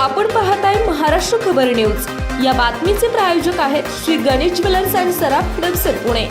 आपण पाहताय महाराष्ट्र खबर न्यूज. या बातमीचे प्रायोजक आहेत श्री गणेश ज्वेलर्स अँड सराफ हडपसर पुणे.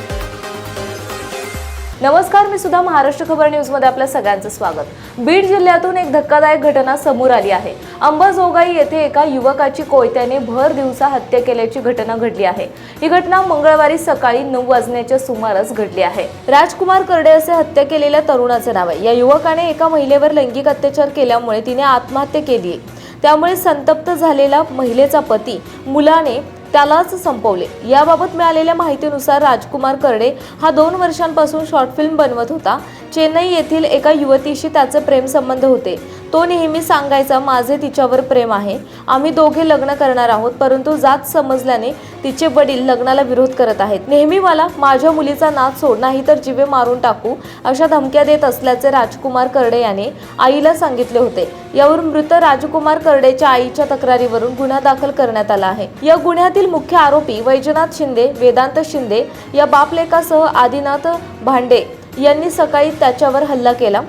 नमस्कार मी सुद्धा महाराष्ट्र खबर न्यूजमध्ये आपल्या सगळ्यांचं स्वागत. बीड जिल्ह्यातून एक धक्कादायक घटना समोर आली आहे. अंबाजोगाई येथे एका युवकाची कोयत्याने भर दिवसा हत्या केल्याची घटना घडली आहे. ही घटना मंगळवारी सकाळी नऊ वाजण्याच्या सुमारास घडली आहे. राजकुमार करडे असे हत्या केलेल्या तरुणाचे नाव आहे. या युवकाने एका महिलेवर लैंगिक अत्याचार केल्यामुळे तिने आत्महत्या केली आहे. त्यामुळे संतप्त झालेला महिलेचा पती मुलाने त्यालाच संपवले. याबाबत मिळालेल्या माहितीनुसार राजकुमार कर्डे हा दोन वर्षांपासून शॉर्ट फिल्म बनवत होता. चेन्नई येथील एका युवतीशी त्याचे प्रेमसंबंध होते. तो नेहमी सांगायचा माझे तिच्यावर प्रेम आहे. आम्ही दोघे लग्न करणार आहोत परंतु जात समजल्याने तिचे वडील लग्नाला विरोध करत आहेत. नेहमी मला माझ्या मुलीचा नाच सोड नाही तर जिवे मारून टाकू अशा धमक्या देत असल्याचे राजकुमार करडे याने आईला सांगितले होते. यावरून मृत राजकुमार करडेच्या आईच्या तक्रारीवरून गुन्हा दाखल करण्यात आला आहे. या गुन्ह्यातील मुख्य आरोपी वैजनाथ शिंदे वेदांत शिंदे या बापलेकासह आदिनाथ भांडे यांनी सकाळी त्याच्यावर हल्ला केला.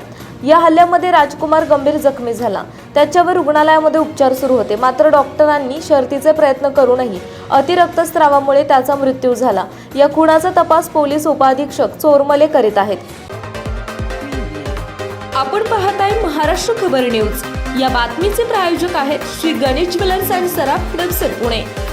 या हल्ल्यामध्ये राजकुमार गंभीर जखमी झाला. त्याच्यावर रुग्णालयामध्ये उपचार सुरू होते. मात्र डॉक्टरांनी शर्तीचे प्रयत्न करूनही अतिरक्तस्रावामुळे त्याचा मृत्यू झाला. या खुनाचा तपास पोलीस उपाधीक्षक चोरमले करीत आहेत. आपण पाहत आहे महाराष्ट्र खबर न्यूज. या बातमीचे प्रायोजक आहेत श्री गणेश ज्वेलर्स अँड सराफ हडपसर पुणे.